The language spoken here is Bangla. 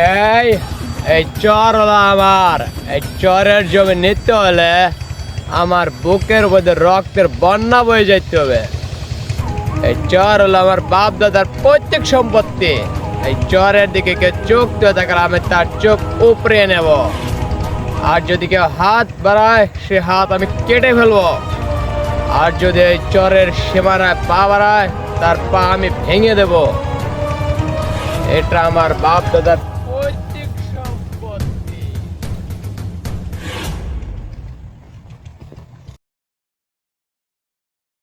এই এই চর হলো আমার। এই চরের জমি নিতে হলে আমার বুকের মধ্যে রক্তের বন্যা বয়ে যাইতে হবে। এই চর হলো আমার বাপ দাদার প্রত্যেক সম্পত্তি। এই চরের দিকে কেউ চোখ দিয়ে দেখার আমি তার চোখ উপরে নেব। আর যদি কেউ হাত বাড়ায়, সে হাত আমি কেটে ফেলব। আর যদি এই চরের সীমানায় পা বাড়ায়, তার পা আমি ভেঙে দেব। এটা আমার বাপ দাদার